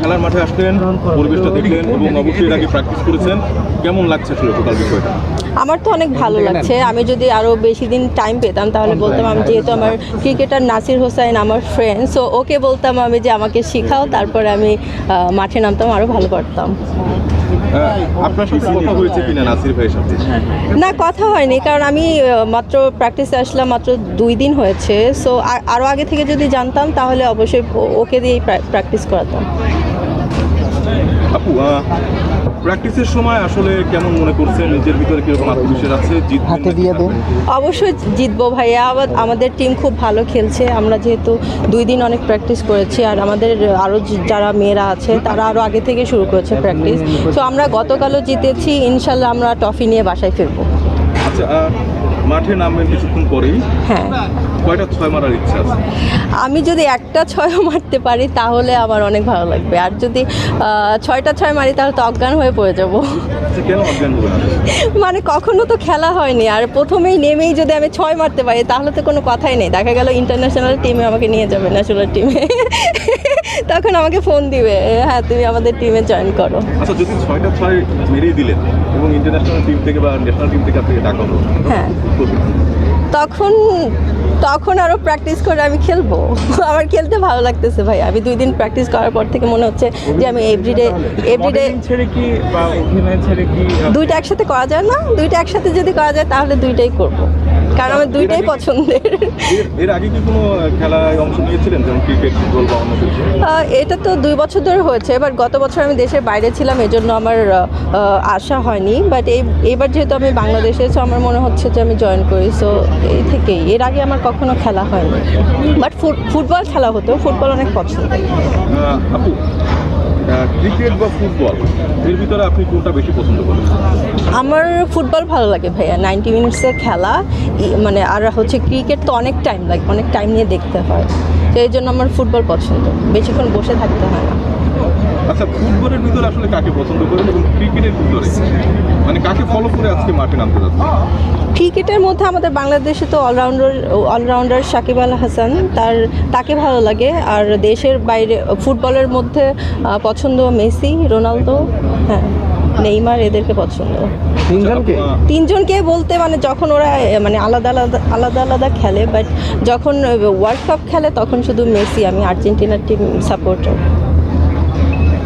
খেলার মাঠে আসলেন পরিবেশটা দেখলেন এবং অবশ্যই এর আগে প্র্যাকটিস করেছেন। কেমন লাগছে আসলে টোটাল বিষয়টা? আমার তো অনেক ভালো লাগছে। আমি যদি আরও বেশি দিন টাইম পেতাম তাহলে বলতাম আমি যেহেতু আমার ক্রিকেটার নাসির হোসাইন আমার ফ্রেন্ড সো ওকে বলতাম আমি যে আমাকে শেখাও তারপরে আমি মাঠে নামতাম আরও ভালো পারতাম। আপনার সাথে কথা হয়েছে কিনা নাসির ভাইয়ের সাথে? না কথা হয়নি কারণ আমি মাত্র প্র্যাকটিসে আসলাম মাত্র দুই দিন হয়েছে সো আরও আগে থেকে যদি জানতাম তাহলে অবশ্যই ও- ওকে দিয়েই প্র্যাকটিস করাতাম। আপু প্র্যাকটিসের সময় আসলে কেমন মনে করছেন নিজের ভিতরে কীরকম আত্মবিশ্বাস আছে? জিতবেন হাতে দিয়ে দেন। অবশ্যই জিতবো ভাইয়া আবার আমাদের টিম খুব ভালো খেলছে আমরা যেহেতু দুই দিন অনেক প্র্যাকটিস করেছি আর আমাদের আরও যারা মেয়েরা আছে তারা আরও আগে থেকে শুরু করেছে প্র্যাকটিস তো আমরা গতকালও জিতেছি ইনশাল্লাহ আমরা ট্রফি নিয়ে বাসায় ফিরবো। আচ্ছা মাঠে নামবেন কিছুক্ষণ পরেই। হ্যাঁ। কয়টা ছয় মারার ইচ্ছা আছে? আমি যদি একটা ছয় মারতে পারি তাহলে আমার অনেক ভালো লাগবে। আর যদি ছয়টা ছয় মারি তাহলে তো অজ্ঞান হয়ে পড়ে যাব। আচ্ছা? মানে কখনো তো খেলা হয়নি আর প্রথমেই নেমেই যদি আমি ছয় মারতে পারি তাহলে তো কোনো কথাই নেই। দেখা গেল ইন্টারন্যাশনাল টিমে আমাকে নিয়ে যাবে ন্যাশনাল টিমে তখন আমাকে ফোন দিবে হ্যাঁ তুমি আমাদের টিমে জয়েন করো। আচ্ছা যদি ছয়টা ছয় মেরেই দিলেন এবং ইন্টারন্যাশনাল টিম থেকে বা ন্যাশনাল টিম থেকে আপনাকে ডাকা হলো হ্যাঁ। তখন তখন আরও প্র্যাকটিস করে আমি খেলব। আমার খেলতে ভালো লাগতেছে ভাই। আমি দুই দিন প্র্যাকটিস করার পর থেকে মনে হচ্ছে যে আমি এভরিডে এভরিডে ছেড়ে কি বা অভিনয় ছেড়ে কি দুইটা একসাথে করা যায় না? দুইটা একসাথে যদি করা যায় তাহলে দুইটাই করব। কারণ আমার দুইটাই পছন্দের। এর- আগে কি কোনো খেলায় অংশ নিয়েছিলেন যেমন ক্রিকেট ফুটবল বা অন্য কিছু? এটা তো দুই বছর ধরে হয়েছে এবার গত বছর আমি দেশের বাইরে ছিলাম এজন্য আমার আহ, আহ, আশা হয়নি। বাট এই এবার যেহেতু আমি বাংলাদেশে সো আমার মনে হচ্ছে যে আমি জয়েন করি সো এই থেকেই। এর আগে আমার কখনো খেলা হয়নি। বাট ফুটবল খেলা হতো ফুটবল অনেক পছন্দ আপু ক্রিকেট বা ফুটবল এর ভিতরে আপনি কোনটা বেশি পছন্দ করেন? আমার ফুটবল ভালো লাগে ভাইয়া নাইনটি মিনিটসের খেলা মানে আর হচ্ছে ক্রিকেট তো অনেক টাইম লাগে, অনেক টাইম নিয়ে দেখতে হয়। তো এই জন্য আমার ফুটবল পছন্দ, বেশিক্ষণ বসে থাকতে হয় না। আচ্ছা ফুটবলের ভিতরে আসলে কাকে পছন্দ করেন এবং ক্রিকেটের ভিতরে? মানে কাকে ফলো করে আজকে মাঠে নামতে যাচ্ছেন? ক্রিকেটের মধ্যে আমাদের বাংলাদেশে তো অলরাউন্ডার অলরাউন্ডার সাকিব আল হাসান তার তাকে ভালো লাগে। আর দেশের বাইরে ফুটবলের মধ্যে পছন্দ মেসি রোনালদো হ্যাঁ নেইমার এদেরকে পছন্দ। তিনজনকে? তিনজনকে বলতে মানে যখন ওরা মানে আলাদা আলাদা আলাদা আলাদা খেলে বাট যখন ওয়ার্ল্ড কাপ খেলে তখন শুধু মেসি আমি আর্জেন্টিনার টিম সাপোর্টার